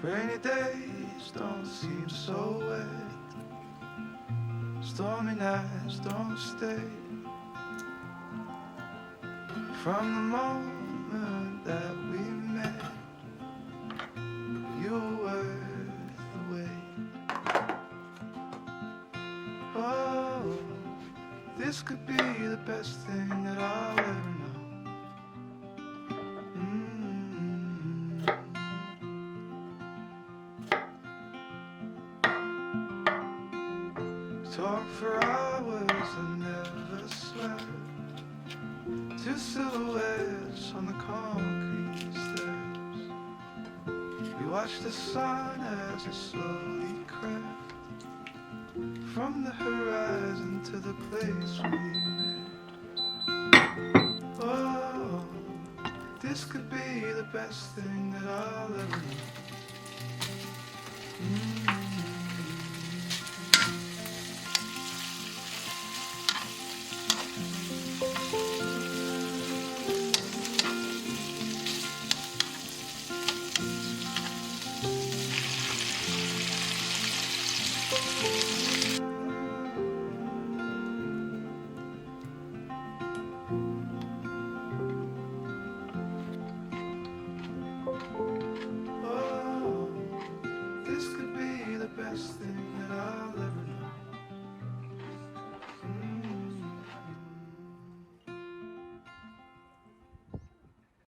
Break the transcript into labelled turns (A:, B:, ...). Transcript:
A: Rainy days don't seem so wet. Stormy nights don't stay. From the moment that we met, you were worth the wait. Oh, this could be the best thing that I'll ever know. Silhouettes on the concrete steps. We watch the sun as it slowly crept from the horizon to the place we met. Oh, this could be the best thing that I'll ever.